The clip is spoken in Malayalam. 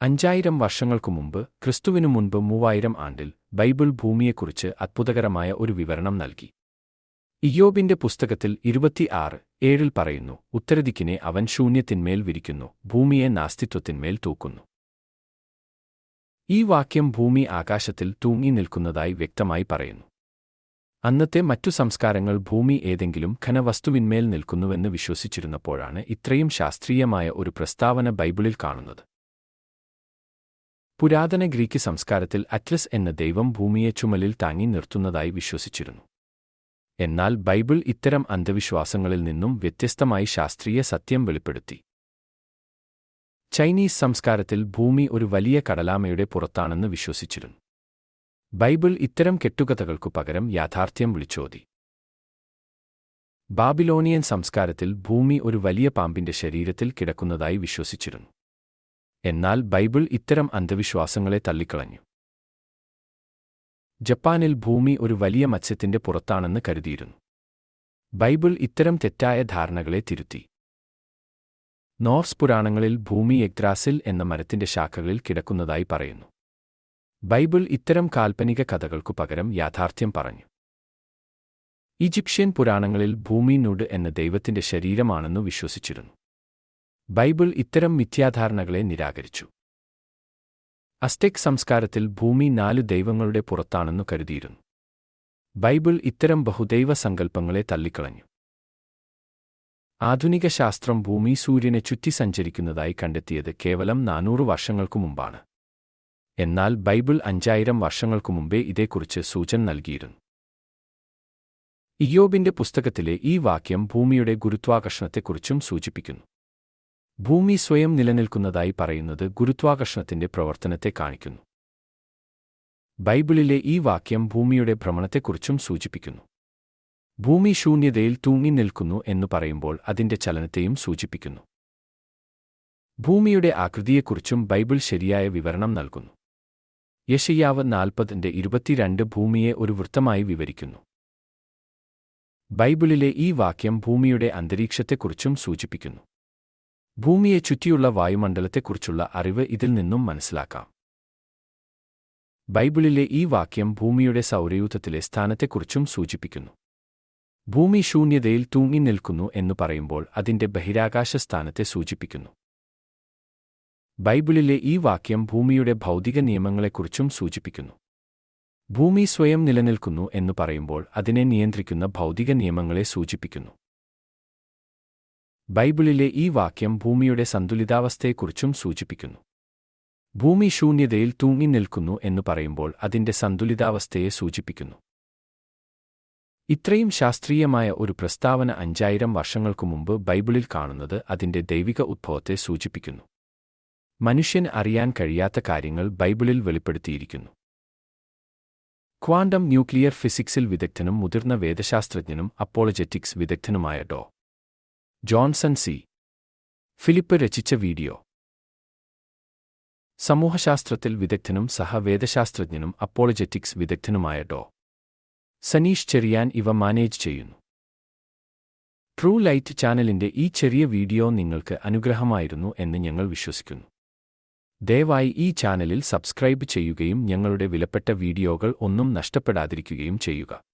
അഞ്ചായിരം വർഷങ്ങൾക്കു മുമ്പ് ക്രിസ്തുവിനു മുൻപ് മൂവായിരം ആണ്ടിൽ ബൈബിൾ ഭൂമിയെക്കുറിച്ച് അത്ഭുതകരമായ ഒരു വിവരണം നൽകി. ഇയ്യോബിന്റെ പുസ്തകത്തിൽ ഇരുപത്തിയാറ് ഏഴിൽ പറയുന്നു ഉത്തരദിക്കിനെ അവൻ ശൂന്യത്തിന്മേൽ വിരിക്കുന്നു ഭൂമിയെ നാസ്തിത്വത്തിന്മേൽ തൂക്കുന്നു. ഈ വാക്യം ഭൂമി ആകാശത്തിൽ തൂങ്ങി നിൽക്കുന്നതായി വ്യക്തമായി പറയുന്നു. അന്നത്തെ മറ്റു സംസ്കാരങ്ങൾ ഭൂമി ഏതെങ്കിലും ഖനവസ്തുവിന്മേൽ നിൽക്കുന്നുവെന്ന് വിശ്വസിച്ചിരുന്നപ്പോഴാണ് ഇത്രയും ശാസ്ത്രീയമായ ഒരു പ്രസ്താവന ബൈബിളിൽ കാണുന്നത്. പുരാതന ഗ്രീക്ക് സംസ്കാരത്തിൽ അറ്റ്ലസ് എന്ന ദൈവം ഭൂമിയെ ചുമലിൽ താങ്ങി നിർത്തുന്നതായി വിശ്വസിച്ചിരുന്നു. എന്നാൽ ബൈബിൾ ഇത്തരം അന്ധവിശ്വാസങ്ങളിൽ നിന്നും വ്യത്യസ്തമായി ശാസ്ത്രീയ സത്യം വെളിപ്പെടുത്തി. ചൈനീസ് സംസ്കാരത്തിൽ ഭൂമി ഒരു വലിയ കടലാമയുടെ പുറത്താണെന്ന് വിശ്വസിച്ചിരുന്നു. ബൈബിൾ ഇത്തരം കെട്ടുകഥകൾക്കു പകരം യാഥാർത്ഥ്യം വിളിച്ചോതി. ബാബിലോണിയൻ സംസ്കാരത്തിൽ ഭൂമി ഒരു വലിയ പാമ്പിന്റെ ശരീരത്തിൽ കിടക്കുന്നതായി വിശ്വസിച്ചിരുന്നു. എന്നാൽ ബൈബിൾ ഇത്തരം അന്ധവിശ്വാസങ്ങളെ തള്ളിക്കളഞ്ഞു. ജപ്പാനിൽ ഭൂമി ഒരു വലിയ മത്സ്യത്തിന്റെ പുറത്താണെന്ന് കരുതിയിരുന്നു. ബൈബിൾ ഇത്തരം തെറ്റായ ധാരണകളെ തിരുത്തി. നോർസ് പുരാണങ്ങളിൽ ഭൂമി എഗ്രാസിൽ എന്ന മരത്തിന്റെ ശാഖകളിൽ കിടക്കുന്നതായി പറയുന്നു. ബൈബിൾ ഇത്തരം കാൽപ്പനിക കഥകൾക്കു പകരം യാഥാർത്ഥ്യം പറഞ്ഞു. ഈജിപ്ഷ്യൻ പുരാണങ്ങളിൽ ഭൂമി നുഡ് എന്ന ദൈവത്തിന്റെ ശരീരമാണെന്നു വിശ്വസിച്ചിരുന്നു. ബൈബിൾ ഇത്തരം മിഥ്യാധാരണകളെ നിരാകരിച്ചു. അസ്ടെക് സംസ്കാരത്തിൽ ഭൂമി നാലു ദൈവങ്ങളുടെ പുറത്താണെന്നു കരുതിയിരുന്നു. ബൈബിൾ ഇത്തരം ബഹുദൈവ സങ്കല്പങ്ങളെ തള്ളിക്കളഞ്ഞു. ആധുനിക ശാസ്ത്രം ഭൂമി സൂര്യനെ ചുറ്റി സഞ്ചരിക്കുന്നതായി കണ്ടെത്തിയത് കേവലം നാനൂറ് വർഷങ്ങൾക്കു മുമ്പാണ്. എന്നാൽ ബൈബിൾ അഞ്ചായിരം വർഷങ്ങൾക്കു മുമ്പേ ഇതേക്കുറിച്ച് സൂചന നൽകിയിരുന്നു. ഇയോബിന്റെ പുസ്തകത്തിലെ ഈ വാക്യം ഭൂമിയുടെ ഗുരുത്വാകർഷണത്തെക്കുറിച്ചും സൂചിപ്പിക്കുന്നു. ഭൂമി സ്വയം നിലനിൽക്കുന്നതായി പറയുന്നത് ഗുരുത്വാകർഷണത്തിന്റെ പ്രവർത്തനത്തെ കാണിക്കുന്നു. ബൈബിളിലെ ഈ വാക്യം ഭൂമിയുടെ ഭ്രമണത്തെക്കുറിച്ചും സൂചിപ്പിക്കുന്നു. ഭൂമി ശൂന്യതയിൽ തൂങ്ങി നിൽക്കുന്നു എന്നു പറയുമ്പോൾ അതിന്റെ ചലനത്തെയും സൂചിപ്പിക്കുന്നു. ഭൂമിയുടെ ആകൃതിയെക്കുറിച്ചും ബൈബിൾ ശരിയായ വിവരണം നൽകുന്നു. യശയ്യാവ് നാൽപ്പതിന്റെ ഇരുപത്തിരണ്ട് ഭൂമിയെ ഒരു വൃത്തമായി വിവരിക്കുന്നു. ബൈബിളിലെ ഈ വാക്യം ഭൂമിയുടെ അന്തരീക്ഷത്തെക്കുറിച്ചും സൂചിപ്പിക്കുന്നു. ഭൂമിയെ ചുറ്റിയുള്ള വായുമണ്ഡലത്തെക്കുറിച്ചുള്ള അറിവ് ഇതിൽ നിന്നും മനസ്സിലാക്കാം. ബൈബിളിലെ ഈ വാക്യം ഭൂമിയുടെ സൗരയൂഥത്തിലെ സ്ഥാനത്തെക്കുറിച്ചും സൂചിപ്പിക്കുന്നു. ഭൂമി ശൂന്യതയിൽ തൂങ്ങി നിൽക്കുന്നു എന്നു പറയുമ്പോൾ അതിന്റെ ബഹിരാകാശ സ്ഥാനത്തെ സൂചിപ്പിക്കുന്നു. ബൈബിളിലെ ഈ വാക്യം ഭൂമിയുടെ ഭൗതിക നിയമങ്ങളെക്കുറിച്ചും സൂചിപ്പിക്കുന്നു. ഭൂമി സ്വയം നിലനിൽക്കുന്നു എന്നു പറയുമ്പോൾ അതിനെ നിയന്ത്രിക്കുന്ന ഭൗതിക നിയമങ്ങളെ സൂചിപ്പിക്കുന്നു. ബൈബിളിലെ ഈ വാക്യം ഭൂമിയുടെ സന്തുലിതാവസ്ഥയെക്കുറിച്ചും സൂചിപ്പിക്കുന്നു. ഭൂമി ശൂന്യതയിൽ തൂങ്ങി നിൽക്കുന്നു എന്ന് പറയുമ്പോൾ അതിന്റെ സന്തുലിതാവസ്ഥയെ സൂചിപ്പിക്കുന്നു. ഇത്രയും ശാസ്ത്രീയമായ ഒരു പ്രസ്താവന അഞ്ചായിരം വർഷങ്ങൾക്കു മുമ്പ് ബൈബിളിൽ കാണുന്നത് അതിന്റെ ദൈവിക ഉദ്ഭവത്തെ സൂചിപ്പിക്കുന്നു. മനുഷ്യൻ അറിയാൻ കഴിയാത്ത കാര്യങ്ങൾ ബൈബിളിൽ വെളിപ്പെടുത്തിയിരിക്കുന്നു. ക്വാണ്ടം ന്യൂക്ലിയർ ഫിസിക്സിൽ വിദഗ്ധനും മുതിർന്ന വേദശാസ്ത്രജ്ഞനും അപ്പോളജറ്റിക്സ് വിദഗ്ധനുമായ ഡോ. Johnson C. ഫിലിപ്പ് രചിച്ച വീഡിയോ. സമൂഹശാസ്ത്രത്തിൽ വിദഗ്ധനും സഹവേദശാസ്ത്രജ്ഞനും അപ്പോളജറ്റിക്സ് വിദഗ്ധനുമായ ഡോ. സനീഷ് ചെറിയാൻ ഇവ മാനേജ് ചെയ്യുന്നു. ട്രൂ ലൈറ്റ് ചാനലിന്റെ ഈ ചെറിയ വീഡിയോ നിങ്ങൾക്ക് അനുഗ്രഹമായിരുന്നു എന്ന് ഞങ്ങൾ വിശ്വസിക്കുന്നു. ദയവായി ഈ ചാനലിൽ സബ്സ്ക്രൈബ് ചെയ്യുകയും ഞങ്ങളുടെ വിലപ്പെട്ട വീഡിയോകൾ ഒന്നും നഷ്ടപ്പെടാതിരിക്കുകയും ചെയ്യുക.